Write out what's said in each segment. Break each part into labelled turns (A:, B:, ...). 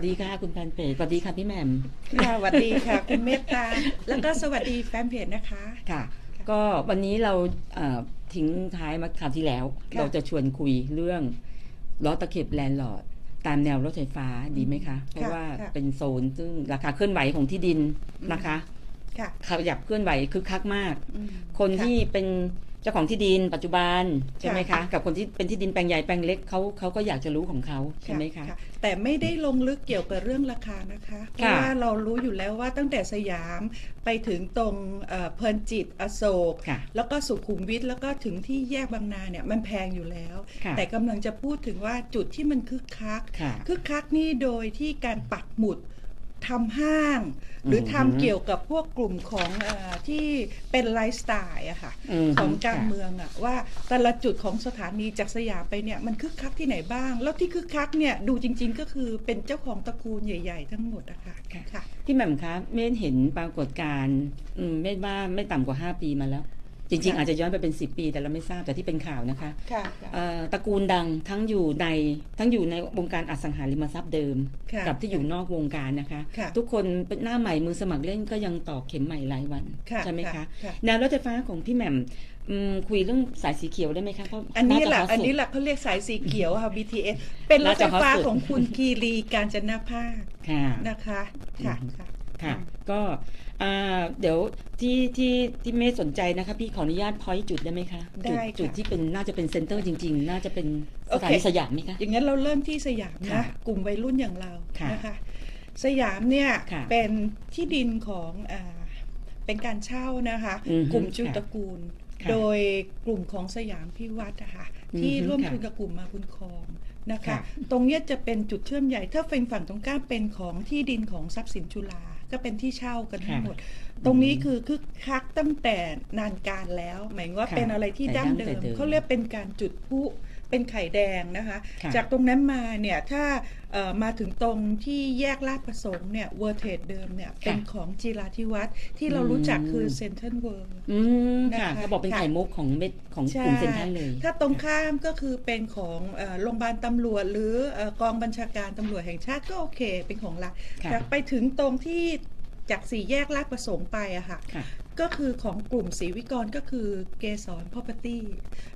A: สดีค่ะคุณแฟนเพจสวัสดีค่ะพี่แหม่ม
B: ค่ะสวัสดีค่ะ คุณเมตตา แล้วก็สวัสดีแฟนเพจนะคะ
A: ค่ะ ก็วันนี้เราเอ่อทิ้งท้ายมาคราวที่แล้ว
B: ค่ะ
A: เราจะชวนคุยเรื่องล้อตะเข็บแลนด์ลอร์ดตามแนวรถไฟฟ้าดีไหมคะ เพราะว่า
B: ค่ะ
A: เป็นโซนซึ่งราคาเคลื่อนไหวของที่ดินนะคะ
B: ค่ะ
A: ขยับเคลื่อนไหวคึกคักมาก
B: อืม
A: คน
B: ค่ะ
A: ที่เป็น เจ้าของที่ดินปัจจุบันใช่ไหมคะ
B: ค่ะ
A: กับคนที่เป็นที่ดินแปลงใหญ่แปลงเล็กเขาเขาก็อยากจะรู้ของเขาใช่ไหมคะ
B: แต่ไม่ได้ลงลึกเกี่ยวกับเรื่องราคานะคะเพราะ
A: ค่ะ
B: ว่าเรารู้อยู่แล้วว่าตั้งแต่สยามไปถึงตรงเอ่อเพลินจิตอโศก
A: ค่ะ
B: แล้วก็สุขุมวิทแล้วก็ถึงที่แยกบางนาเนี่ยมันแพงอยู่แล้ว
A: ค่ะ
B: แต่กำลังจะพูดถึงว่าจุดที่มันคึกคัก
A: ค่ะ
B: คึกคักนี่โดยที่การปักหมุด ทำห้าง หรือ
A: อฮึ
B: ทำเกี่ยวกับพวกกลุ่มของเออที่เป็นไลฟ์สไตล์อะค่ะ
A: ม
B: ของการ
A: ค่ะ
B: เมืองอะว่าแต่ละจุดของสถานีจากสยามไปเนี่ยมันคึกคักที่ไหนบ้าง แล้วที่คึกคักเนี่ยดูจริง ๆ ก็คือเป็นเจ้าของตระกูลใหญ่ ๆ ทั้งหมดอะค่ะ
A: ค่ะ
B: ค่ะ
A: พี่แหม่มคะเมธเห็นปรากฏการณ์อืมเมธว่าไม่ต่ำกว่า 5 ปีมาแล้ว จริงๆ
B: ค่ะ
A: อาจจะย้อนไปเป็น 10 ปีแต่เราไม่ทราบแต่ที่เป็นข่าวนะคะ
B: ค่ะ
A: เอ่อตระกูลดังทั้งอยู่ในทั้งอยู่ในวงการอสังหาริมทรัพย์เดิม
B: ค่ะ
A: กับที่อยู่นอกวงการนะคะ
B: ค่ะ
A: ทุกคนเป็นหน้าใหม่มือสมัครเล่นก็ยังตอกเข็มใหม่รายวัน
B: ค่ะ
A: ใช่ไหมคะ
B: ค่ะ
A: แนวรถไฟฟ้าของพี่แหม่มอืมคุยเรื่องสายสีเขียวได้ไหมคะเพราะ
B: อันนี้แหละา
A: จ
B: อัน
A: ฮตสุด
B: นี้แหละเขาเรียกสายสีเขียวค่ะ BTS เป็นรถไฟฟ้า
A: น่าจะฮอตสุด
B: ของคุณคีรีการจนาภาค
A: ค่ะ
B: นะคะค่ะ
A: อืม
B: ค่ะ
A: ค่ะก็อ่า เดี๋ยวที่ที่ที่เมธสนใจนะคะ พี่ขออนุญาตพอยจุดได้ไหมคะ
B: ได้
A: จุด
B: ค่ะ
A: จุดที่เป็นน่าจะเป็นเซ็นเตอร์จริง ๆ น่าจะเป็นสถานี
B: โอเค
A: สยามไหมคะ
B: อย่างนั้นเราเริ่มที่สยาม
A: ค่ะ
B: นะกลุ่มวัยรุ่นอย่างเรา
A: ค่ะ
B: นะคะสยามเนี่ย
A: ค่ะ
B: เป็นที่ดินของอ่าเป็นการเช่านะคะ
A: อือฮึ
B: กลุ่มจุ
A: ค่ะ
B: ตระกูล
A: ค่ะ
B: โดยกลุ่มของสยามพิวัตรนะคะ
A: อือฮึ
B: ที่ร่วม
A: ค่ะ
B: ทุนกับกลุ่มมาบุญครองนะคะ
A: ค่ะ
B: ตรงเนี้ยจะเป็นจุดเชื่อมใหญ่ถ้าเป็นฝั่งตรงข้ามเป็นของที่ดินของทรัพย์สินจุฬา ก็เป็นที่เช่ากันทั้งหมด ตรงนี้คือคึกคักตั้งแต่นานการแล้ว หมายว่า
A: ค่ะ
B: เป็นอะไรที่
A: แต่
B: ดั้ง
A: ดั้ง
B: เดิ
A: แต่
B: ม
A: เดิม
B: เขาเรียกเป็นการจุดพลุ เป็นไข่แดงนะคะ
A: ค่ะ
B: จากตรงนั้นมาเนี่ยถ้าเอ่อมาถึงตรงที่แยกลาดประสงค์เนี่ยเวอร์เทดเดิมเนี่ยเป็นของจิราธิวัฒน์ที่เรารู้จักคือเซนเทนเวิร์
A: อืมค่ะ
B: นะคะ
A: เขาบอกเป็น
B: ค่ะ
A: ไข่มุกของเม็ดของกลุ่มเซ็นทรัลเลย
B: ถ้าตรงข้ามก็คือเป็นของเอ่อโรงพยาบาลตำรวจ หรือเอ่อกองบัญชาการตำรวจแห่งชาติก็โอเค เป็นของรัฐ
A: ค่ะ
B: แต่ไปถึงตรงที่ จากสี่แยกลาดประสงค์ไปอะค่ะ
A: ค่ะ
B: ก็คือของกลุ่มศรีวิกรก็คือเกสร property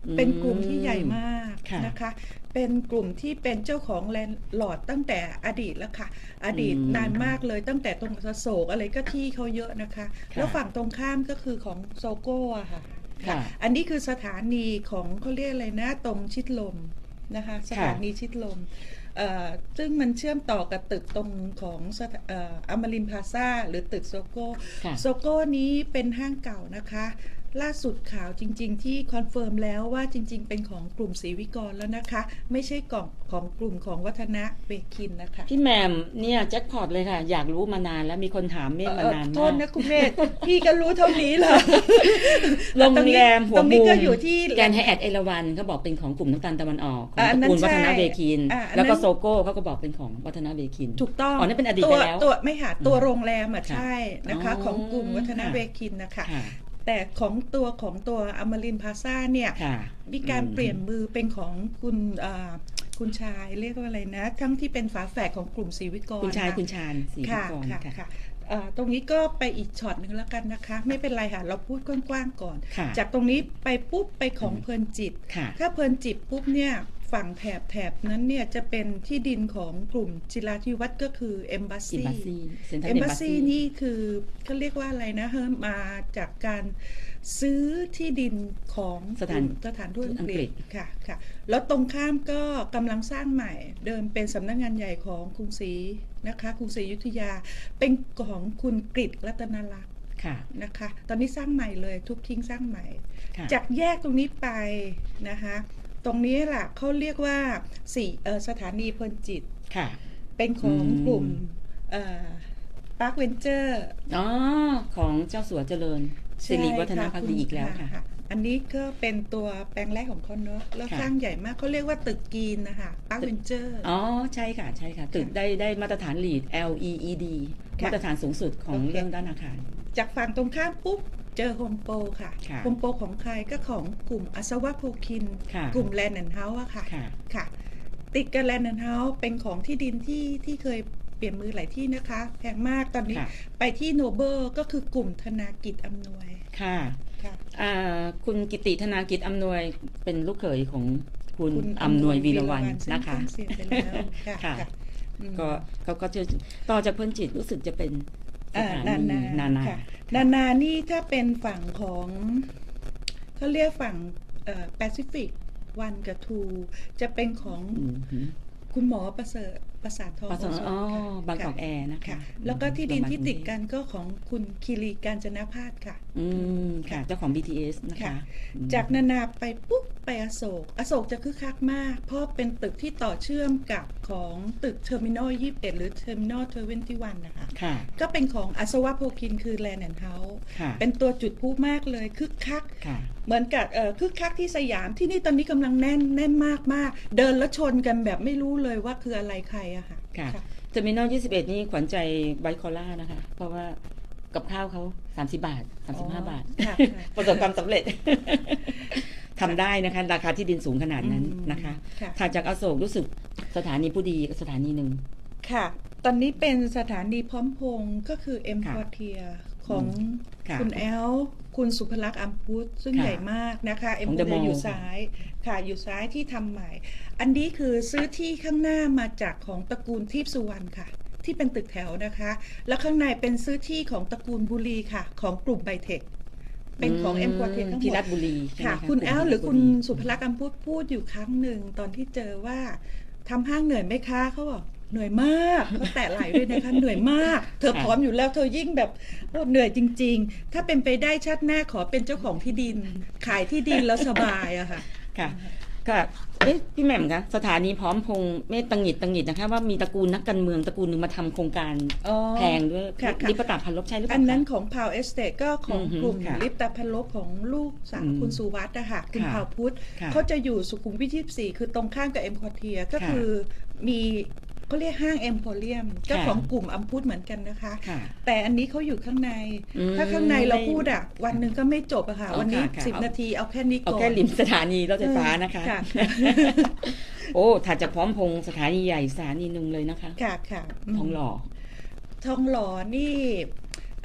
A: อืม
B: เป็นกลุ่มที่ใหญ่มาก
A: ค่ะ
B: นะคะ เป็นกลุ่มที่เป็นเจ้าของแลนด์ลอร์ดตั้งแต่อดีตแล้วค่ะ อดีต
A: อืม
B: นานมากเลยตั้งแต่ตรงอโศกอะไรก็ที่เขาเยอะนะคะ
A: ค่ะ
B: แล้วฝั่งตรงข้ามก็คือของโซโก้อะค่ะ
A: ค่ะ
B: อันนี้คือสถานีของเขาเรียกอะไรนะ ตรงชิดลมนะคะ สถานีชิดลมเอ่อ ซึ่งมันเชื่อมต่อกับตึกตรงของสถาเอ่ออมรินพลาซ่าหรือตึกโซโก้
A: ค่ะ
B: โซโก้นี้เป็นห้างเก่านะคะ ล่าสุดข่าวจริง ๆ ที่คอนเฟิร์มแล้วว่าจริง ๆ เป็นของกลุ่มศรีวิกรแล้วนะคะ ไม่ใช่กล่องของกลุ่มของวัฒนะเบคินนะคะ
A: พี่แหม่มเนี่ยแจ็คพอตเลยค่ะ อยากรู้มานานแล้วมีคนถามเมธ
B: เอ่
A: มา
B: อ
A: นาน
B: โท
A: มา
B: ษ
A: ก
B: นะคุณเมธพี่ก็รู้เท่านี้เหรอ
A: โรงแรมหัว
B: ตรงนี้
A: มุม
B: ก็อยู่ที่
A: แกรนด์ไฮแอทเอราวันเขาบอกเป็นของกลุ่มน้ำตาลตะวันออกของ
B: อะอัน
A: ต
B: นั้
A: ระ
B: น
A: กูลวัฒน
B: ใช่
A: เบคิน
B: อะอันนั้น
A: แล้วก็โซโก้เขาก็บอกเป็นของวัฒนเบคิน
B: ถูกต้อง
A: อ๋อนั่นเป็นอดีต
B: ตัว
A: ไปแล้ว
B: ตัวไม่ค่ะตัว
A: อืม
B: โรงแรมอะ
A: ค่ะ
B: ใช่นะคะ
A: อ๋อ
B: ของกลุ่มวัฒน
A: ค่ะ
B: เวคินนะคะ
A: ค่ะ
B: แต่ของตัวของตัวอมรินพลาซ่าเนี่ย
A: ค่ะ
B: มีการเปลี่ยนมือเป็นของคุณอ่าคุณชายเรียกว่าอะไรนะ ทั้งที่เป็นฝาแฝดของกลุ่มศรีวิกร
A: คุณชายะคุณชาญศรีวิ
B: ค่ะ
A: กร
B: ค่ะ
A: ค่ะ
B: ค่ะเอ่อตรงนี้ก็ไปอีกช็อตหนึ่งแล้วกันนะคะ ไม่เป็นไรค่ะ เราพูดกว้างๆก่อน
A: ค่ะ
B: จากตรงนี้ไปปุ๊บไปของเพลินจิต
A: ค่ะ
B: ถ้าเพลินจิตปุ๊บเนี่ย ฝั่งแถบแถบนั้นเนี่ยจะเป็นที่ดินของกลุ่มจิราธิวัฒน์ก็คือเอมบ s
A: อิม
B: ซี
A: บัสซี่เซ็นทรัล
B: เอ
A: เอ
B: ม
A: ม
B: บ
A: บั
B: s
A: ส
B: ซี
A: ซี่
B: นี่คือเขาเรียกว่าอะไรนะเฮะมาจากการซื้อที่ดินของ
A: สถาน
B: กลุ่มสถานทูตอัง
A: อัง
B: ก
A: กฤ
B: ฤ
A: ษ
B: ษค่ะค่ะแล้วตรงข้ามก็กำลังสร้างใหม่ เดิมเป็นสำนักงานใหญ่ของกรุงศรีนะคะกรุงศรีอยุธยาเป็นของคุณกฤษรัตนลักษณ์
A: ค่ะ
B: นะคะ ตอนนี้สร้างใหม่เลยทุบทิ้งสร้างใหม่
A: ค่ะ
B: จากแยกตรงนี้ไปนะคะ ตรงนี้แหละเขาเรียกว่าสี่เอ่อสถานีเพลินจิต
A: ค่ะ
B: เป็นของ
A: อืม
B: กลุ่มปาร์คเวนเจอร์
A: อ๋อของเจ้าสัวเจริญสิริวัฒนพักดีอีกแล้วค่ะ
B: อันนี้ก็เป็นตัวแปลงแรกของเขาเนอะแล้ว
A: ค่ะ
B: สร้างใหญ่มากเขาเรียกว่าตึกกรีนนะคะปาร์คเวนเจอร์
A: อ๋อ ใช่ค่ะ ใช่ค่ะ ตึกได้ได้มาตรฐาน LEED LEED
B: ค่ะ
A: มาตรฐานสูงสุดของ
B: โอเค
A: เรื่องด้านอาคาร
B: จากฝั่งตรงข้ามปุ๊บ เจอโฮมโปรค่ะ
A: ค่ะ
B: โฮมโปรของใครก็ของกลุ่มอัศวะโพคิน
A: ค่ะ
B: กลุ่มแลนด์แอนด์เฮาส์อะค่ะ
A: ค่ะ
B: ค่ะ ติดกับแลนด์แอนด์เฮาส์เป็นของที่ดินที่ที่เคยเปลี่ยนมือหลายที่นะคะ แพงมากตอนนี้
A: ค่ะ
B: ไปที่โนเบิลก็คือกลุ่มธนากิจอำนวย
A: ค่ะ
B: ค่ะ
A: อ่าคุณกิติธนากิจอำนวยเป็นลูกเขยของคุณ
B: คุณ
A: อำนวยวีรวัน
B: ซึ่ง
A: นะคะ
B: เพิ่งเสียไปแล้วค่ะ
A: ค่ะ
B: ค่ะ อืม
A: ก็เขาก็จะต่อจากเพื่อนจิตรู้สึกจะเป็นส
B: อ่า
A: ถา
B: นา
A: นี
B: นา
A: นานา
B: ค่ะนานานี่ถ้าเป็นฝั่งของเขาเรียกฝั่งแปซิฟิกวันกับทูจะเป็นของ
A: อืมหืม
B: คุณหมอประเสริฐ ประสาททอง
A: ปส
B: โอสถ
A: อ๋อ
B: ค่ะ
A: บางกอก
B: ค่ะ
A: แอร์นะคะ
B: ค่ะแล้วก็ที่ดินที่ติด
A: กั
B: กันก็ของคุณคีรีการจนพาสค่ะ
A: อืมค่ะ เจ้าของ BTS นะคะ
B: ค่ะ
A: อืม
B: จากนานาไปปุ๊บไปอโศก อโศกจะคึกคักมาก เพราะเป็นตึกที่ต่อเชื่อมกับของตึกเทอร์มินอล21หรือเทอร์มินอล21นะคะ
A: ค่ะ
B: ก็เป็นของอัศวะโพคินคือแลนด์แอนด์เฮาส์
A: ค่ะ
B: เป็นตัวจุดพูมากเลยคึกคัก
A: ค่ะ
B: เหมือนกับเอ่อคึกคักที่สยามที่นี่ตอนนี้กำลังแน่นแน่นมากมากเดินแล้วชนกันแบบไม่รู้เลยว่าคืออะไรใครอะค่ะ
A: ค่ะ
B: ค่ะ
A: เทอร์มินอล21นี่ขวัญใจไบคอล่านะคะ เพราะว่ากับข้าวเขา30บาท35บาท
B: ค่ะค่ะ
A: ประสบความสำเร็จทำได้นะคะ ราคาที่ดินสูงขนาดนั้น
B: อืม
A: นะคะ
B: ค่ะ
A: ถัดจากอโศกรู้สึกสถานีผู้ดีกับสถานีหนึ่ง
B: ค่ะ ตอนนี้เป็นสถานีพร้อมพงษ์ก็คือเอ็ม
A: ค่ะ
B: พอเทียของ
A: ค่ะ
B: คุณแอล คุณสุภลักษณ์อัมพุทธซึ่ง
A: ค่ะ
B: ใหญ่มากนะคะ เอ็ม
A: ข
B: พ
A: อง
B: อ
A: The
B: เทีย
A: Mall
B: อยู่ซ้ายค่ะอยู่ซ้ายที่ทำใหม่ อันนี้คือซื้อที่ข้างหน้ามาจากของตระกูลทิพย์สุวรรณค่ะ ที่เป็นตึกแถวนะคะ แล้วข้างในเป็นซื้อที่ของตระกูลบุรีค่ะ ของกลุ่มไบเทคเป็นของเอ็มพอเทียทั้งหม
A: ที่
B: ด
A: ราชบุรีใช่ไหม
B: ค่ะะคุณ
A: กลุ่ม
B: แอลหรือคุณ
A: ที่าชบุ
B: สุภลักษณ์อัมพุทธพูดอยู่ครั้งหนึ่งตอนที่เจอว่าทำห้างเหนื่อยไหมคะเขาบอก เหนื่อยมากเขาแตะไหลด้วยนะคะเหนื่อยมาก เธอพร้อมอยู่แล้วเธอยิ่งแบบโอ้เหนื่อยจริง ๆ ถ้าเป็นไปได้ชาติหน้าขอเป็นเจ้าของที่ดิน ขายที่ดินแล้วสบายอะค่ะ
A: ค่ะค่ะเอ๊ะพี่แหม่มคะสถานีพร้อมพงษ์ไม่ตังหงิดตังหงิดนะคะว่ามีตระกูลนักการเมืองตระกูลหนึ่งมาทำโครงการ
B: อ๋อ
A: แพงด้วย
B: ค่ะค่ะ
A: ลิปตาพันลบใช่หรือเป
B: อั
A: ล่าน
B: นั้น
A: คะ
B: ของพาวเอสเตก็ของ
A: อือฮึ
B: กลุ่ม
A: ค่ะ
B: ลิปตาพันลบของลูกสาว
A: อืม
B: คุณสุวัสด์อะค่ะคุณ
A: ค่ะ
B: พาวพุทธ
A: ค่ะ
B: เขาจะอยู่สุขุมวิท24คือตรงข้ามกับเอ็มพอเทียก็
A: ค่ะ
B: คือมี เขาเรียกห้างเอ็มโพเรียมก็
A: ค่ะ
B: ของกลุ่มอัมพุทธเหมือนกันนะคะ
A: ค่ะ
B: แต่อันนี้เขาอยู่ข้างใน
A: อืม
B: ถ้าข้างในเรา
A: ไม่
B: พูดอะวันหนึ่งก็ไม่จบอะค่ะ
A: อ๋อ
B: วันนี้
A: ค่ะค่ะ
B: สิบ
A: เอา
B: นาทีเอาแค่นี้
A: เอา
B: ก่อน
A: แค่ริมสถานีรถไฟฟ้านะคะ
B: ค่ะ
A: โอ้ถัดจากพร้อมพงษ์สถานีใหญ่สถานีหนึ่งเลยนะคะ
B: ค่ะค่ะม
A: ทองหล่อ
B: ทองหล่อนี่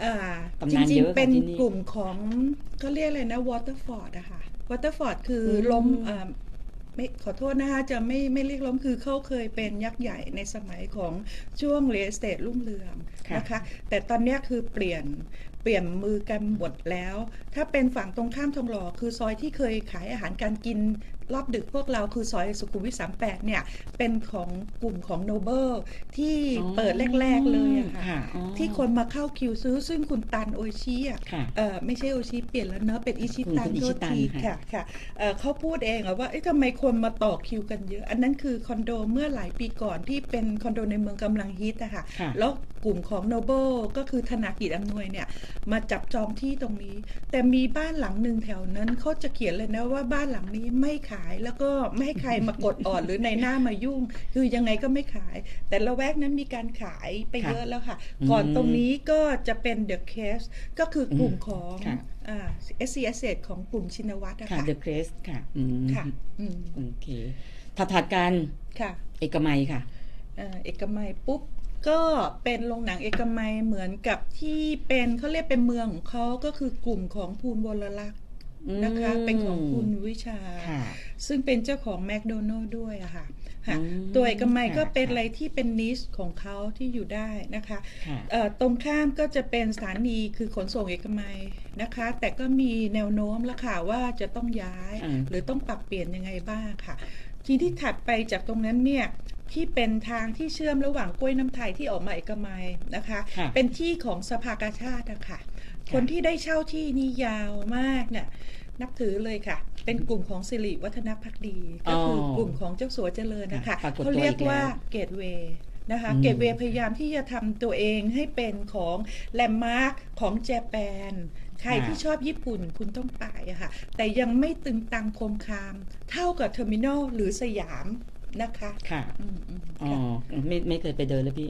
B: อ่า
A: ตำ
B: จ
A: นาน
B: ริ
A: เย
B: ง
A: อะค่ะ
B: ๆเป็น
A: ที่นี่
B: กลุ่มของเขาเรียกอะไรนะวอเตอร์ฟอร์ดอะค่ะวอเตอร์ฟอร์ดคืออ
A: ม
B: ล้มอ่า ไม่ขอโทษนะคะจะไม่ไม่เรียกล้มคือเขาเคยเป็นยักษ์ใหญ่ในสมัยของช่วงเรสเตทรุ่งเรือง
A: ค่ะ
B: นะคะแต่ตอนเนี้ยคือเปลี่ยนเปลี่ยนมือกันหมดแล้ว ถ้าเป็นฝั่งตรงข้ามทองหล่อคือซอยที่เคยขายอาหารการกิน รอบดึกพวกเราคือซอยสุขุมวิท38เนี่ย เป็นของกลุ่มของโนเบิลที่
A: อ๋อ
B: เปิดแรก ๆ เลยอะค่ะ
A: ค่ะอ๋อ
B: ที่คนมาเข้าคิวซื้อซึ่งคุณตันโอชิอะ
A: ค่ะ
B: เออไม่ใช่โอชิเปลี่ยนแล้วเนอะเป็นอิชิตัน
A: คุณอิ
B: โท
A: ชิ
B: ษ
A: ตัน
B: ที
A: ค่ะ
B: ค่ะค่ะเอ่อเขาพูดเองอะว่าเอ๊ะทำไมคนมาต่อคิวกันเยอะ อันนั้นคือคอนโดเมื่อหลายปีก่อนที่เป็นคอนโดในเมืองกำลังฮิตอะค่ะ
A: ค่ะ
B: แล้วกลุ่มของโนเบิลก็คือธนากิจอำนวยเนี่ย มาจับจองที่ตรงนี้ แต่มีบ้านหลังหนึ่งแถวนั้นเขาจะเขียนเลยนะว่าบ้านหลังนี้ไม่ขายแล้วก็ไม่ให้ใครมากดออดหรือในหน้ามายุ่ง คือยังไงก็ไม่ขาย แต่ละแวกนั้นมีการขายไป
A: ค่ะ
B: เยอะแล้วค่ะ
A: อืม
B: ก่อนตรงนี้ก็จะเป็น The Case ก็คือกลุ่มของ
A: ค่ะ
B: อ่า SC Asset ของกลุ่มชินวัตรอะ
A: ค่ะ
B: ค่ะ
A: The Crest ค่ะอืม
B: ค่ะอืม
A: โอเคถัดถัดกัน
B: ค่ะ
A: เอกมัยค่ะ
B: เอ่อเอกมัยปุ๊บก็เป็นโรงหนังเอกมัยเหมือนกับที่เป็นเขาเรียกเป็นเมืองของเขาก็คือกลุ่มของภูลวรลักษณ์ นะคะ
A: อืม
B: เป็นของคุณวิชา
A: ค่ะ
B: ซึ่งเป็นเจ้าของแมคโดนัลล์ด้วยอะค่ะค่ะ
A: อืม
B: ตัวเอกมัยก็
A: ค่ะ
B: เป็นอะไรที่เป็นนิชของเขาที่อยู่ได้นะคะ
A: ค่ะ
B: เอ่อตรงข้ามก็จะเป็นสถานีคือขนส่งเอกมัยนะคะ แต่ก็มีแนวโน้มแล้วค่ะว่าจะต้องย้าย
A: อืม
B: หรือต้องปรับเปลี่ยนยังไงบ้างค่ะ ทีที่ถัดไปจากตรงนั้นเนี่ยที่เป็นทางที่เชื่อมระหว่างกล้วยน้ำไทยที่ออกมาเอกมัยนะคะ
A: ค่ะ
B: เป็นที่ของสภากาชาตินะคะ คนที่ได้เช่าที่นี่ยาวมากเนี่ยนับถือเลยค่ะ เป็นกลุ่มของสิริวัฒนพักดี ก็คืออ
A: อก
B: ลุ่มของเจ้าสัวเจริญนะคะ
A: ค่ะปรากฏตัว
B: เขาเรียก
A: อีกแล้ว
B: ว่าเกตเวย์นะคะ
A: อืม
B: เกตเวย์พยายามที่จะทำตัวเองให้เป็นของแลมมาร์คของเจแปนใครที่ชอบญี่ปุ่นคุณต้องไปอะค่ะ แต่ยังไม่ตึงตังโคมคาม เท่ากับเทอร์มินอลหรือสยามนะคะ
A: ค่ะ
B: อืมอืม
A: อ๋อ
B: ค่ะ
A: ไม่ไม่เคยไปเดินเลยพี่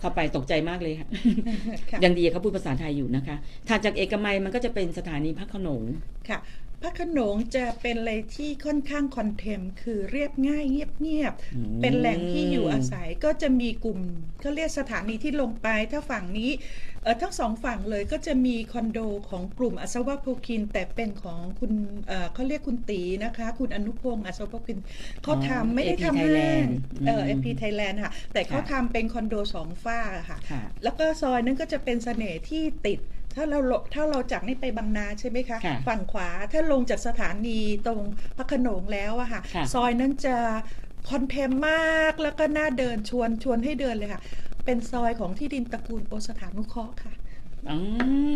A: เข้าไปตกใจมากเลยค่ะ
B: ค่ะ
A: ยังดีเขาพูดภาษาไทยอยู่นะคะถัดจากเอกมัยมันก็จะเป็นสถานีพระโขนง
B: ค่ะพระโขนงจะเป็นอะไรที่ค่อนข้างคอนเทมคือเรียบง่ายเงียบ
A: อืม
B: ๆเป็นแหล่งที่อยู่อาศัยก็จะมีกลุ่มเขาเรียกสถานีที่ลงไป ถ้าฝั่งนี้เออทั้งสองฝั่งเลยก็จะมีคอนโดของกลุ่มอัศวะโพคิน แต่เป็นของคุณเอ่อเขาเรียกคุณตีนะคะ คุณอนุพงศ์อัศวะโพคินเขาทำไม่ได้
A: AP
B: ทำห้าง
A: Thailand
B: เออ
A: อืม
B: เอพีไทยแลนด์ค่ะ แต่เขา
A: ค่ะ
B: ทำเป็นคอนโดสองฝ้าค่ะ
A: ค่ะ
B: แล้วก็ซอยนั้นก็จะเป็นเสน่ห์ที่ติดถ้าเราลถ้าเราจากนี่ไปบางนาใช่ไหมคะ
A: ค่ะ
B: ฝั่งขวาถ้าลงจากสถานีตรงพระโขนงแล้วอะค่ะ
A: ค่ะ
B: ซอยนั้นจะคอนเทมมากแล้วก็น่าเดินชวนชวนให้เดินเลยค่ะ เป็นซอยของที่ดินตระกูลโอสถานุเคราะห์ค่ะ
A: อ๋อ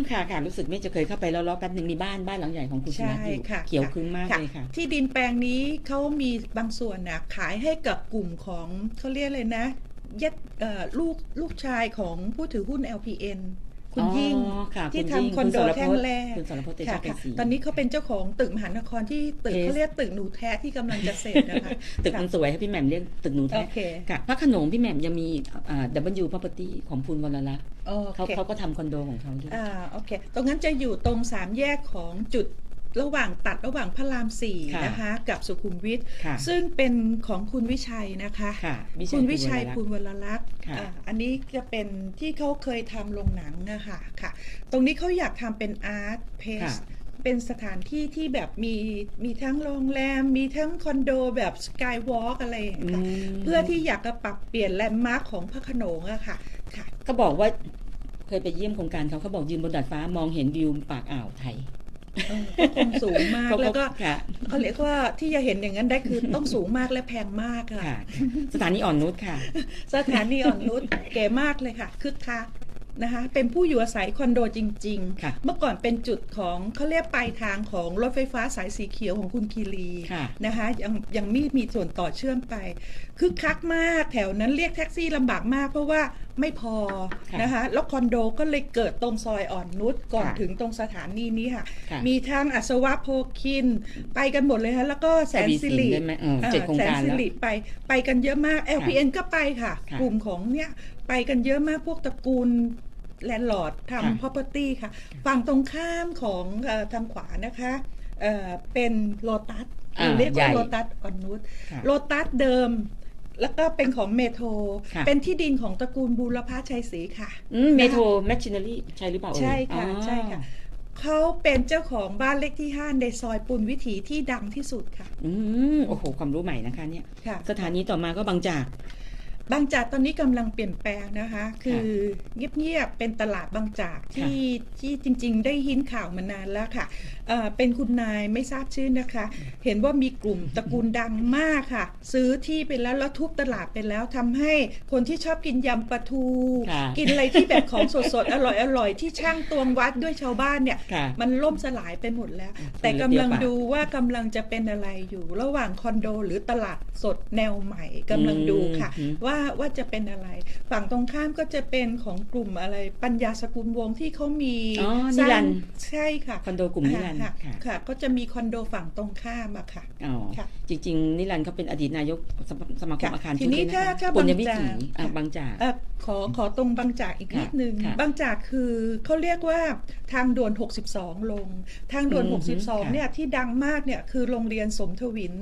A: ค่ะค่ะรู้สึกไม่จะเคยเข้าไปแล้วรอบแป๊บหนึ่งมีบ้านบ้านหลังใหญ่ของคุณสุนั
B: ใช่
A: ทอยู่
B: ค่ะ
A: เขียวครึ้มมากเลยค่ะ
B: ที่ดินแปลงนี้เขามีบางส่วนนะขายให้กับกลุ่มของเขาเรียกเลยนะยัดเอ่อลูกลูกชายของผู้ถือหุ้น LPN คุณยิ่ง
A: อ๋อค่ะ
B: ที่
A: คุณยิ่ง
B: ทำคอนโด
A: คุณสรพจน์
B: แท่งแรก
A: คุณสรพจน์เตชะ
B: ค่ะ
A: เป็น
B: ค่ะ
A: ศรี
B: ตอนนี้เขาเป็นเจ้าของตึกมหานครที่ตึก
A: Yes
B: เขาเรียกตึกหนูแท้ที่กำลังจะเสร็จนะคะ
A: ตึกมันสวยให้พี่แหม่มเรียกตึกหนู
B: โอ
A: แท้
B: เค
A: ค่ะพระโขนงพี่แหม่มยังมีอ่า W Property ของพูนวรลักษณ์
B: โอ
A: เขา
B: เค
A: เขาก็ทำคอนโดของเขาด้วย
B: อ่าโอเคตรงนั้นจะอยู่ตรงสามแยกของจุด ระหว่างตัดระหว่างพระรามสี่
A: ค่ะ
B: นะคะ กับสุขุมวิท
A: ค่ะ
B: ซึ่งเป็นของคุณวิชัยนะคะ
A: ค่ะ
B: คุณวิชัย
A: ภู
B: ภู
A: ล
B: ลวรลักษณ์
A: ค่ะ
B: อ่าอันนี้จะเป็นที่เขาเคยทำโรงหนังนะคะค่ะ ตรงนี้เขาอยากทำเป็นอาร์ตเพส
A: ค่ะ
B: เป็นสถานที่ที่แบบมีมีทั้งโรงแรม มีทั้งคอนโดแบบสกายวอล์กอะไรอย่างเงี้ยค่ะ
A: ม
B: เพื่อที่อยากจะปรับเปลี่ยนแลนด์มาร์คของพระโขนงอะค่ะค่ะ
A: เขาบอกว่าเคยไปเยี่ยมโครงการเขาเขาบอกยืนบนดาดฟ้ามองเห็นวิวปากอ่าวไทย
B: เออ ก็คงสูงมาก
A: เขา
B: แล้วก็
A: ค่ะ
B: เขาเรียกว่าที่จะเห็นอย่างนั้นได้คือต้องสูงมากและแพงมากค่ะ
A: ค่ะสถานีอ่อนนุชค่ะ
B: สถานีอ่อนนุชเก๋มากเลยค่ะคึกคัก นะคะเป็นผู้อยู่อาศัยคอนโดจริง
A: ค่ะ
B: ๆเมื่อก่อนเป็นจุดของเขาเรียกปลายทางของรถไฟฟ้าสายสีเขียวของคุณคีรี
A: ค่ะ
B: นะคะยังยังมีมีส่วนต่อเชื่อมไปคึกคักมากแถวนั้นเรียกแท็กซี่ลำบากมากเพราะว่าไม่พอ
A: ค่ะ
B: นะคะแล้วคอนโดก็เลยเกิดตรงซอยอ่อนนุชก่อน
A: ค่ะ
B: ถึงตรงสถานีนี้ค่ะ
A: ค่ะ
B: มีทั้งอัศวะโพคิน ไปกันหมดเลยฮะแล้วก็แสนสิริ
A: ทวีสินได้ไหมเออเจ็ดโครง
B: แสน
A: การ
B: สิ
A: แล้ว
B: ริไปไปกันเยอะมาก LPN ก็ไปค่ะ
A: ค่ะ
B: กลุ่มของเนี่ย ไปกันเยอะมากพวกตระกูลแลนด์ลอร์ด
A: ค่ะ
B: ทำ property ค่ะ ฝั่งตรงข้ามของเออทางขวานะคะเอ่อเป็นโลตัส
A: อ่า
B: เรียก
A: ใหญ่
B: ว่าโลตัสออนนุช
A: ค่ะ
B: โลตัสเดิมแล้วก็เป็นของเมโทร
A: ค่ะ
B: เป็นที่ดินของตระกูลบูรพาชัยศรีค่ะ
A: อืมเมโทรแมชชิน n รีใช่หรือเปล่าเอ่ย
B: ใช่ค่ะ
A: อ๋อ
B: ใช่ค่ะเขาเป็นเจ้าของบ้านเลขที่5ในซอยปุณวิถีที่ดังที่สุดค่ะ
A: อืมโอ้โห ความรู้ใหม่นะคะเนี่ย
B: ค่ะ
A: สถานีต่อมาก็บางจาก
B: บางจากตอนนี้กำลังเปลี่ยนแปลงนะคะ คือเงียบๆเป็นตลาดบางจากที่ที่จริง ๆ ได้ยินข่าวมานานแล้วค่ะเอ่อเป็นคุณนายไม่ทราบชื่อนะคะ เห็นว่ามีกลุ่มตระกูลดังมากค่ะ ซื้อที่ไปแล้วแล้วทุบตลาดไปแล้วทำให้คนที่ชอบกินยำปลาทู
A: ค่ะ
B: กินอะไรที่แบบของสดๆ อร่อยๆที่ช่างตวงวัดด้วยชาวบ้านเนี่ย
A: ค่ะ
B: มันล่มสลายไปหมดแล้ว
A: อืม
B: แต่กำลัง
A: เดี๋ยวปะ
B: ดูว่ากำลังจะเป็นอะไรอยู่ ระหว่างคอนโด หรือตลาดสดแนวใหม่กำลังดูค่ะ
A: อืม
B: ว่าว่าจะเป็นอะไร ฝั่งตรงข้ามก็จะเป็นของกลุ่มอะไรปัญญาสกุลวงศ์ที่เขามี
A: อ๋อ
B: สร้าง
A: นิรันดร์
B: ใช่ค่ะ
A: คอนโดกลุ่มนิรันดร์
B: ค่ะ
A: ค่ะ
B: ค่ะ ก็จะมีคอนโดฝั่งตรงข้ามอะค่ะ
A: อ๋อ
B: ค่ะ
A: จริง ๆ นิรันดร์เขาเป็นอดีตนายกสมสมาคม
B: ค่ะ
A: อาคาร
B: ทีนี้
A: ชุดด้วยะ
B: ถ้า
A: คะ
B: ถ้า
A: ปุญญ
B: บาง
A: วิ
B: จาก
A: ถีอะ
B: ค่ะ
A: บางจาก
B: เอ่อขอขอตรงบางจากอีก
A: ค่ะ
B: นิดนึง
A: ค่ะ
B: บางจากคือเขาเรียกว่าทางด่วน 62 ลง ทางด่วน
A: อืมค่ะ
B: 62 เนี่ยที่ดังมากเนี่ยคือโรงเรียนสมทวิน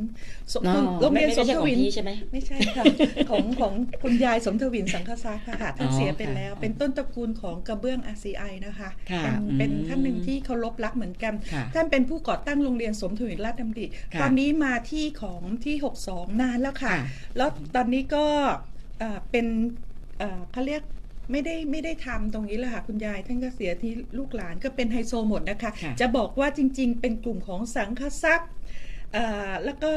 B: สม
A: อ๋อ
B: โรงเรียน
A: ไม่
B: ส
A: ไม่
B: ม
A: ใช่
B: ท
A: ของ
B: วิน
A: พี่ใช่ไหม
B: ไม่ใช่ค่ะของของคุณยายสมทวินสังคศักดิ์ค่ะท่าน
A: อ๋อ
B: เสียไป
A: ค่ะ
B: แล้ว เป็นต้นตระกูลของกระเบื้อง RCI นะคะ
A: ค่ะ
B: เป็น
A: อืม
B: เป็นท่านหนึ่งที่เคารพรักเหมือนกัน
A: ค่ะ
B: ท่านเป็นผู้ก่อตั้งโรงเรียนสมทวินราชดำริ
A: ค่ะ
B: ตอนนี้มาที่ของที่ 62 นานแล้วค่ะ
A: ค่ะ
B: แล้วตอนนี้ก็เอ่อเป็นเอ่อเขาเรียกไม่ได้ไม่ได้ทำตรงนี้แหละค่ะ คุณยายท่านก็เสียที่ลูกหลานก็เป็นไฮโซหมดนะคะ
A: ค่ะ
B: จะบอกว่าจริง ๆ เป็นกลุ่มของสังฆทรัพย์เอ่อแล้วก็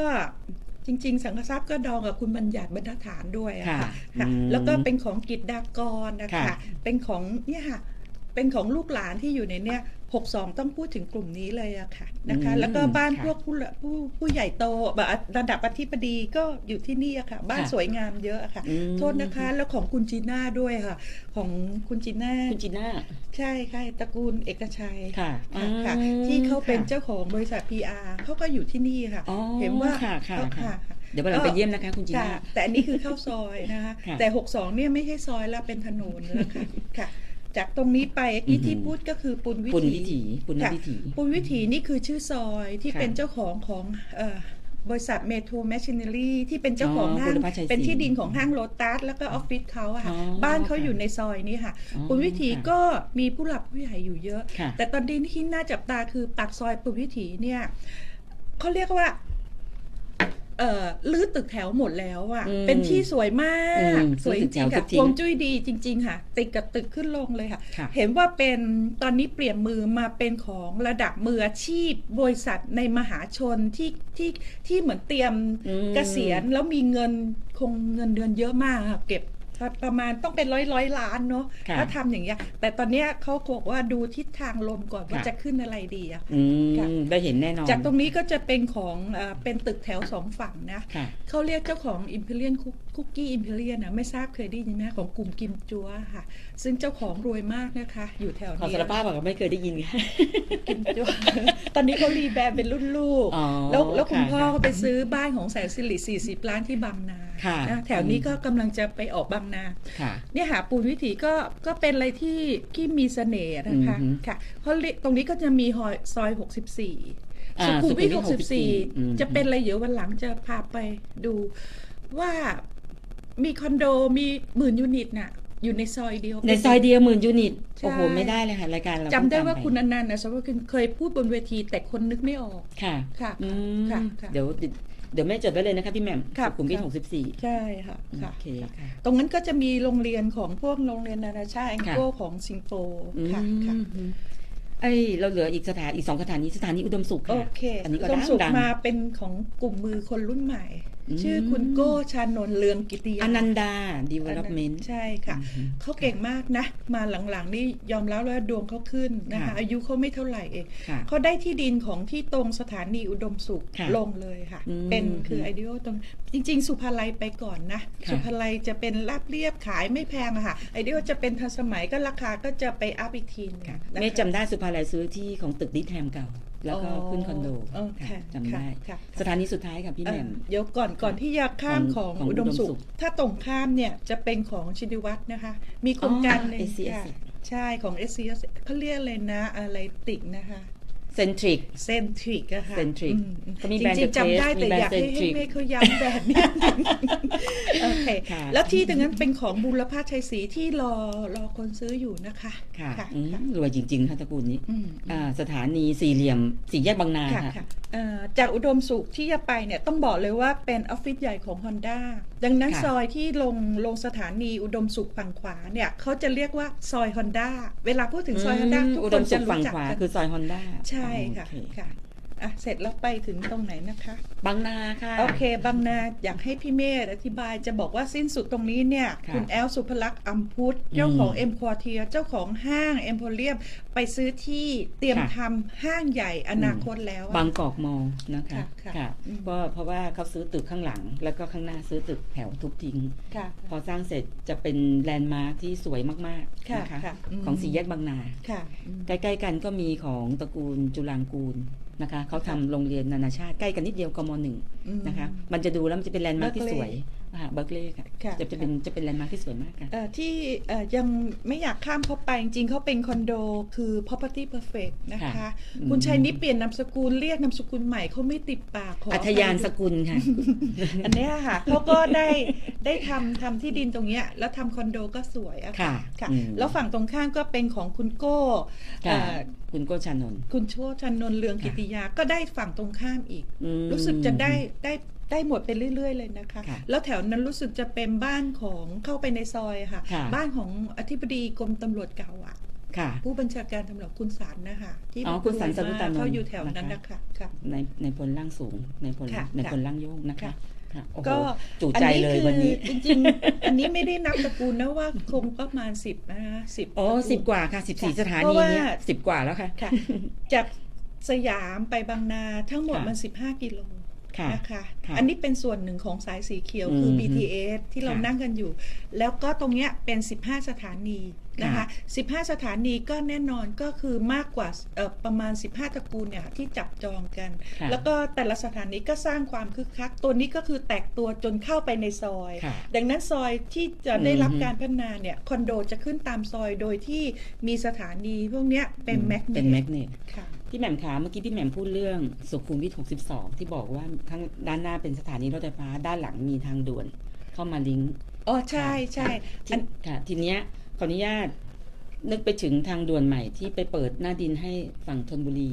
B: จริง ๆ สังฆทรัพย์ก็ดองกับคุณบัญญัติบรรทัดฐานด้วยอะค่ะ
A: ค่ะ
B: ค่ะ
A: อืม
B: แล้วก็เป็นของกิจดากรนะคะ
A: ค่ะ
B: เป็นของเนี่ยค่ะเป็นของลูกหลานที่อยู่ในเนี่ย 62 ต้องพูดถึงกลุ่มนี้เลยอะค่ะนะคะ
A: อืม
B: แล้วก็บ้าน
A: ค่ะ
B: พวกผู้ผู้ผู้ใหญ่โตแบบระดับอธิบดีก็อยู่ที่นี่อะค่ะ บ้าน
A: ค่ะ
B: สวยงามเยอะอะค่ะ
A: อืม
B: โทษนะคะ แล้วของคุณจีน่าด้วยค่ะ ของคุณจีน่า
A: คุณจีน่า
B: ใช่ค่ะตระกูลเอกชัย
A: ค่ะ
B: ค่ะค่ะ
A: อืม
B: ที่เขาเป็น
A: ค่ะ
B: เจ้าของบริษัท PR เขาก็อยู่ที่นี่ค่ะ
A: อ๋อ
B: เห็นว่า
A: ค่ะค่ะ
B: เขา
A: ค่ะเดี๋ยววันหลังไปเยี่ยมนะคะคุณจี
B: ค่ะ
A: น่า
B: แต่อันนี้คือเข้าซอยนะคะ
A: ค่ะ
B: แต่ 62เนี่ยไม่ใช่ซอยแล้วเป็นถนนแล้วค่ะค่ะ จากตรงนี้ไป
A: อื
B: ที่
A: อหือ
B: ที่พูดก็คือปุณวิ
A: ปุณ
B: ถี
A: วิถีปุณ
B: ค่ะ
A: วิถี
B: ปุณวิถีนี่คือชื่อซอยที่
A: ค่ะ
B: เป็นเจ้าของของเอ่อบริษัทเมโทรแมชชีน n รีที่เป็นเจ้าของ
A: อ๋อ
B: ห้าง
A: บุรพชัยศรี
B: เป็นที่ดินของห้างโลตัสแล้วก็ออฟฟิศเขาอะค่ะ
A: อ๋อ
B: บ้านเขา
A: ค่ะ
B: อยู่ในซอยนี้ค่ะ
A: อ๋อ
B: ปุณวิถี
A: ค่ะ
B: ก็มีผู้หลักผู้ใหญ่อยู่เยอะ
A: ค่ะ
B: แต่ตอนนี้ที่น่าจับตาคือปากซอยปุณวิถีเนี่ยเขาเรียกว่า เอ่อลื้อตึกแถวหมดแล้วอะ
A: อืม
B: เป็นที่สวยมา
A: อื
B: ก
A: ม
B: สวยจ
A: ลื้อตึกแถ
B: ริง
A: ว
B: ๆค่ะ
A: ทุกทิ้ง
B: ฮวงจุ้ยดีจริง ๆ ค่ะ ติดกับตึกขึ้นลงเลยค่ะ
A: ค่ะ
B: เห็นว่าเป็นตอนนี้เปลี่ยนมือมาเป็นของระดับมืออาชีพบริษัทในมหาชนที่ที่ที่เหมือนเตรียม
A: อืม
B: เกษียณแล้วมีเงินคงเงินเดือนเยอะมากค่ะเก็บ ประมาณต้องเป็นร้อยร้อยล้านเนาะ
A: ค่ะ
B: ถ้าทำอย่างเงี้ย แต่ตอนเนี้ยเขาบอกว่าดูทิศทางลมก่อนว่า
A: ค่ะ
B: จะขึ้นอะไรดีอะ
A: อื
B: ค่ะ
A: มได้เห็นแน่นอน
B: จากตรงนี้ก็จะเป็นของเอ่อเป็นตึกแถวสองฝั่งนะ
A: ค่ะ
B: เขาเรียกเจ้าของ Imperial Cookie Imperial นะไม่ทราบเคยได้ยินไหมของกลุ่มกิมจัวค่ะ ซึ่งเจ้าของรวยมากนะคะ อยู่แถว
A: ขอ
B: นี้
A: สารภาพบอกว่าไม่เคยได้ยินค่ะ
B: กิมจัวตอนนี้เขารีแบรนด์เป็นรุ่นลูก
A: อ๋อ
B: แล้วแล้วคุณ
A: ค่ะ
B: พ่อ
A: ค่ะ
B: ก็ไปซื้อบ้านของแสนสิริ40 ล้านที่บางนา
A: ค่ะ
B: นะแถวนี้ก็กำลังจะไปออกบางนา
A: ค่ะ
B: เนี่ยหาปูนวิถีก็ก็เป็นอะไรที่ที่มีเสน่ห์นะคะ
A: อือฮึ
B: ค่ะเพราะตรงนี้ก็จะมีซอยซอย64
A: อ่า
B: สุขุมวิท
A: สุขุมวิท64อืม
B: 64 จะเป็นอะไรเดี๋ยววันหลังจะพาไปดูว่ามีคอนโดมีหมื่นยูนิตน่ะอยู่ในซอยเดียว
A: ในซอยเดียวหมื่นยูนิต
B: ใช่
A: โอ้โห ไม่ได้เลยค่ะ รายการเรา
B: จำได้
A: ต้องตม
B: ว่า
A: ป
B: คุณอนันต์นะสมมติเคยพูดบนเวทีแต่คนนึกไม่ออก
A: ค่ะ
B: ค่ะ
A: อืม
B: ค่ะค่ะ
A: เดี๋ยว เดี๋ยวแม่จดไว้เลยนะคะพี่แหม่ม
B: ครับ
A: สุขุมวิท
B: ครับ
A: หกสิบสี่
B: ใช่ค่ะค่ะ
A: โอเคค่ะ
B: ตรงนั้นก็จะมีโรงเรียนของพวกโรงเรียนนานาชาติแองโกของสิงคโปร์ค่ะค่ะ
A: อืมไอยเราเหลืออีกสถานอีกสองสถานีสถานีอุดมสุข
B: โอ
A: ค่ะ
B: เค
A: อันนี้ก็
B: ต้
A: ดั
B: อง
A: ง
B: สุข
A: ดัง
B: มาเป็นของกลุ่มมือคนรุ่นใหม่
A: อืม
B: ชื่อคุณโก้ชานนท์เลืองกิติยา
A: อนันดา
B: อันนั้น
A: development
B: ใช่ค่ะ
A: อืม
B: เขาเก่งมากนะ มาหลังๆ นี่ยอมรับว่าดวงเขาขึ้นนะคะ
A: ค่ะ
B: อายุเขาไม่เท่าไหร่เอง
A: ค่ะ
B: เขาได้ที่ดินของที่ตรงสถานีอุดมสุข
A: ค่ะ
B: ลงเลยค่ะ
A: อืม
B: เป็นคือไอเดียตรงจริง ๆ สุภาลัยไปก่อนนะ
A: ค่ะ
B: สุภาลัยจะเป็นราบเรียบขายไม่แพงอะค่ะ ไอเดียจะเป็นทันสมัยก็ราคาก็จะไปอัพอีกทีนึง
A: ค่ะ
B: นะคะ
A: ไม่จำได้สุภาลัยซื้อที่ของตึกดิสแฮมเก่าแล้วก็
B: อ๋อ
A: ขึ้นคอนโด
B: เออ
A: ค่ะ
B: ค่ะ
A: จำได้
B: ค่ะ
A: สถานีสุดท้ายค่ะพี่แหม่ม
B: เอ่อเดี๋ยวก่อนก่อนที่จะข้าม
A: ข
B: ข
A: อ
B: องง
A: ของ
B: อุดมสุ
A: อุดมสุ
B: ข
A: ข
B: ถ้าตรงข้ามเนี่ยจะเป็นของชินวัตรนะคะ มีโครงการหนึ่ง
A: อ๋อ SCS
B: ค่ะใช่ของ s c s เขาเรียกอะไรนะอะไรติกนะคะ
A: เซนทริก
B: เซนทริกอะค่ะ
A: Centric
B: อืมอืม
A: ก็มี
B: จ
A: แบรนด์
B: ริงๆจำได้
A: The Case
B: แต่อยากให้
A: มีแบรนด์
B: ให้
A: Centric
B: ให้เขาย้ำแบรนด์เนี่ยโอเค
A: ค่ะ
B: แล้วที่ตรงนั้นเป็นของบุรพาชัยศรีที่รอรอคนซื้ออยู่นะคะ
A: ค่ะ
B: ค่ะ
A: อืม
B: ค่ะ
A: รวยจริงๆค่ะตระกูลนี้
B: อืม
A: อ่าสถานีสี่เหลี่ยมสี่แยกบางนา
B: ค่ะ
A: ค่ะ
B: ค่ะเอ่อจากอุดมสุขที่จะไปเนี่ยต้องบอกเลยว่าเป็นออฟฟิศใหญ่ของ Honda ดังนั้น
A: ค่ะ
B: ซอยที่ลงลงสถานีอุดมสุขฝั่งขวาเนี่ยเขาจะเรียกว่าซอย Honda เวลาพูดถึงซอย Honda ทุก
A: อุ
B: ค
A: ด
B: น
A: มสุ
B: จะ
A: ขฝั่ง
B: รู้จัก
A: ขวา
B: กัน
A: คือซอยฮอนด้า
B: ใช่ค่ะค่ะอะเสร็จแล้วไปถึงตรงไหนนะคะ
A: บางนาค่ะ
B: โอเค บางนาอยากให้พี่เมธอธิบายจะบอกว่าสิ้นสุดตรงนี้เนี่ย
A: ค่ะ
B: คุณแอลสุภลักษณ์อัมพุทธเจ้าของ
A: อืม
B: เอ็มควอเทียเจ้าของห้างเอ็มโพเรียม ไปซื้อที่เตรียม
A: ค่ะ
B: ทำห้างใหญ่อนาคตแล้วอะ
A: บางกอกมอลล์นะคะ
B: ค่ะค่ะ
A: ค่ะ
B: อืม
A: ก็เพราะว่าเขาซื้อตึกข้างหลัง แล้วก็ข้างหน้าซื้อตึกแถวทุบทิ้ง
B: ค่ะ
A: พอสร้างเสร็จจะเป็นแลนด์มาร์คที่สวยมากๆ
B: ค่ะ
A: นะคะ
B: ค่ะอืม
A: ของสี่แยกบางนา
B: ค่ะอืม
A: ใกล้ๆกันก็มีของตระกูลจุลางกูลนะคะเขาทำโรงเรียนนานาชาติใกล้กันนิดเดียวกมหนึ่ง
B: อืม
A: นะคะ มันจะดูแล้วมันจะเป็นแลนด์มาร์คที่
B: Berkeley
A: สวย ค่ะเบอร์เกลีย์ค่ะ
B: ค่ะ
A: จะจะเป็นจะเป็นแลนด์มาร์คที่สวยมากค่ะ
B: เอ่อที่เอ่อยังไม่อยากข้ามเขาไป จริงๆเขาเป็นคอนโดคือ property perfect นะคะ
A: ค่ะอืม
B: คุณชัยนี่เปลี่ยนนามสกุลเรียกนามสกุลใหม่เขาไม่ติดปากขอ
A: อัธยานสกุลค่ะ
B: อันเนี้ยค่ะเขาก็ได้ได้ทำทำที่ดินตรงเนี้ยแล้วทำคอนโดก็สวยอะ
A: ค่ะ
B: ค่ะ
A: อืม
B: แล้วฝั่งตรงข้ามก็เป็นของคุณโก้
A: ค่ะ
B: เอ่อ
A: คุณโกชานนท์
B: คุณโชติชันนนท์เรือง
A: ค่ะ
B: กิติยาก็ได้ฝั่งตรงข้ามอีก
A: อืม
B: รู้สึกจะได้ได้ ได้หมดไปเรื่อย ๆ เลยนะคะ
A: ค่ะ
B: แล้วแถวนั้นรู้สึกจะเป็นบ้านของเข้าไปในซอยอะค่ะ
A: ค่ะ
B: บ้านของอธิบดีกรมตำรวจเก่าอะ
A: ค่ะ
B: ผู้บัญชาการตำรวจคุณสันนะคะที่
A: อ๋อคุณสันสรุตานนท์
B: เขาอยู่แถวนั้น
A: นะคะ
B: นะคะค่ะ
A: ในในพลล่างสูงในพล
B: ค่ะ
A: ใน
B: ค่ะ
A: พลล่างโยงนะคะ
B: ค่ะ
A: ค่ะโอ้โห
B: ก็
A: จู่ใจเลยวันนี้
B: คือจริงๆ อันนี้ไม่ได้นับตระกูลนะว่าคงประมาณสิบนะคะสิบ
A: โอ้
B: ตระกูล
A: สิบกว่าค่ะสิบสี่
B: ค่ะ
A: สถา
B: เพ
A: นี
B: ราะว่า
A: เนี้ยสิบกว่าแล้วค่ะ
B: ค่ะ จากสยามไปบางนาทั้งหมด
A: ค่ะ
B: มันสิบห้ากิโล
A: ค่ะ
B: นะคะ
A: ค่ะ
B: อันนี้เป็นส่วนหนึ่งของสายสีเขียวคือ
A: ม
B: BTS ที่เรา
A: ค่ะ
B: นั่งกันอยู่ แล้วก็ตรงเนี้ยเป็น 15 สถานีนะคะ
A: ค่ะ
B: 15 สถานีก็แน่นอนก็คือมากกว่าเอ่อประมาณ 15 ตระกูลเนี่ยที่จับจองกัน
A: ค่ะ
B: แล้วก็แต่ละสถานีก็สร้างความคึกคัก ตัวนี้ก็คือแตกตัวจนเข้าไปในซอย
A: ค่ะ
B: ดังนั้นซอยที่จะได้รับ
A: อือฮึ
B: การพัฒนาเนี่ยคอนโดจะขึ้นตามซอยโดยที่มีสถานีพวกเนี้ยเป็นแมกเน
A: เป็นแมกเนต
B: ค่ะ
A: พี่แหม่มขาเมื่อกี้พี่แหม่มพูดเรื่องสุขุมวิท 62 ที่บอกว่าข้างด้านหน้าเป็นสถานีรถไฟฟ้าด้านหลังมีทางด่วนเข้ามาลิงก์
B: อ๋อใช่ใช่
A: ที
B: อัน
A: ค่ะทีเนี้ยขออนุญาตนึกไปถึงทางด่วนใหม่ที่ไปเปิดหน้าดินให้ฝั่งธนบุรี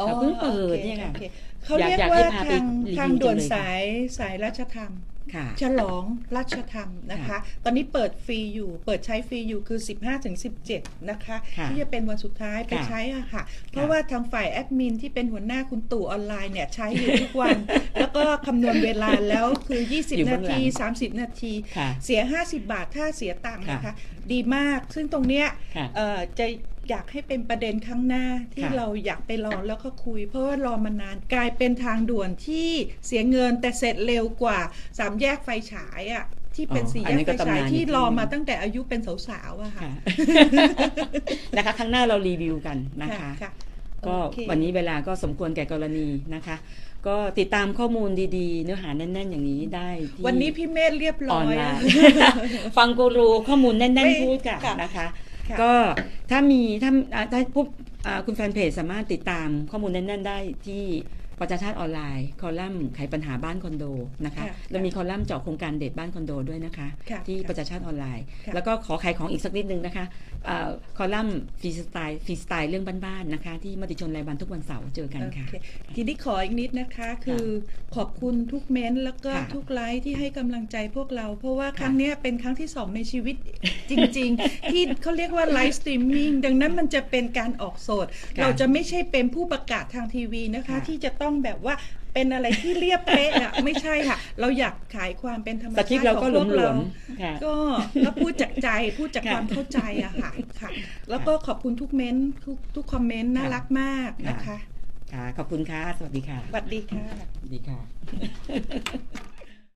B: อ๋อ
A: ค่ะเพิ่งเปิด
B: โอค
A: เนี่ยค่ะ
B: โอเขา
A: อยาก
B: เรียก
A: อยาก
B: ว่า
A: ให้พาไป
B: ทาง
A: รีวิว
B: ทางด่วน
A: จังเลยค่ะ
B: สายสายราชธรรม
A: ค่ะ
B: ฉลองราชธรรมนะคะ
A: ค่ะ
B: ตอนนี้เปิดฟรีอยู่ เปิดใช้ฟรีอยู่คือ 15ถึง17 นะคะ
A: ค่ะ
B: ที่จะเป็นวันสุดท้ายไป
A: ค่ะ
B: ใช้อะค่ะ เพราะว่าทางฝ่ายแอดมินที่เป็นหัวหน้าคุณตู่ออนไลน์เนี่ยใช้อยู่ทุกวัน แล้วก็คำนวณเวลาแล้วคือ
A: อยู่
B: 20
A: เบื้
B: นา
A: องหลั
B: ที
A: ง
B: 30 นาที
A: ค่ะ
B: เสีย 50 บาทถ้าเสียตังค์นะคะ
A: ค่ะ
B: ดีมากซึ่งตรงเนี้ย
A: ค่ะ
B: เอ่อจะ อยากให้เป็นประเด็นข้างหน้าที่
A: ค่ะ
B: เราอยากไปรอแล้วก็คุย เพราะว่ารอมานานกลายเป็นทางด่วนที่เสียเงินแต่เสร็จเร็วกว่าสามแยกไฟฉายอะที่เป็น
A: อ๋อ
B: สี่
A: อั
B: แย
A: น
B: ก
A: นี้
B: ไฟ
A: ก็ตำ
B: ฉาย
A: นาน
B: ที่
A: อีก
B: รอ
A: ทีหนึ่ง
B: มาตั้งแต่อายุเป็นสาวๆอะค่ะ
A: ค่ะนะคะครั้งหน้าเรารีวิวกันนะคะ
B: ค่ะ
A: ก็
B: โอเค
A: วันนี้เวลาก็สมควรแก่กรณีนะคะ ก็ติดตามข้อมูลดีๆ เนื้อหาแน่น ๆ อย่างนี้ได้ที่
B: วันนี้พี่เมธเรียบ
A: อ
B: ร้
A: อ
B: อนย
A: ไล
B: อะ
A: น์ฟังกูรูข้อมูลแน่น
B: ไม่
A: ๆพูดกัน
B: ค่ะ
A: นะคะ
B: ค่ะ
A: ก็ถ้ามีถ้าถ้าผู้คุณแฟนเพจสามารถติดตามข้อมูลแน่นๆได้ที่ ประชาชาติออนไลน์ คอลัมน์ไขปัญหาบ้านคอนโดนะคะ
B: ค่ะ
A: แล้วมีคอลัมน์เจาะโครงการเด็ดบ้านคอนโดด้วยนะคะ
B: ค่ะ
A: ที่
B: ค่ะ
A: ประชาชาติออนไลน์
B: ค่ะ
A: แล้วก็ขอขายของอีกสักนิดนึงนะคะอ่าคอลัมน์ฟรีสไตล์ฟรีสไตล์เรื่องบ้านๆนะคะ ที่มติชนรายวันทุกวันเสาร์เจอกันค่ะ
B: โอเคทีนี้ขออีกนิดนะคะคือขอบคุณทุกเม้นต์แล้วก็
A: ค่ะ
B: ทุกไลค์ที่ให้กำลังใจพวกเรา เพราะว่า
A: ค่ะ
B: ครั้งเนี้ยเป็นครั้งที่สองในชีวิตจริง ๆ ที่เขาเรียกว่าไลฟ์สตรีมมิ่งดังนั้นมันจะเป็นการออกสด
A: ค่ะ
B: เราจะไม่ใช่เป็นผู้ประกาศทางทีวีนะคะ
A: ค่ะ
B: ที่จะต้องแบบว่าเป็นอะไรที่เรียบเป๊ะอะไม่ใช่ค่ะ เราอยากขายความเป็นธรรม
A: ส
B: ชา
A: คริป
B: ติ
A: ต์เรา
B: ข
A: ก็
B: อง
A: หล
B: พวก
A: ว
B: เรา
A: มๆค่ะ
B: ก็ก็พูดจากใจพูดจาก
A: ค่ะ
B: ความเข้าใจอะค่ะค่ะ แล้วก็ขอบคุณทุกเม้นต์ทุกทุกคอมเมนต์น่า
A: ค่ะ
B: รักมากนะคะ
A: ค่ะขอบคุณค่ะ สวัสดีค่ะ
B: สวัสดีค่ะ
A: สวัสดีค่ะ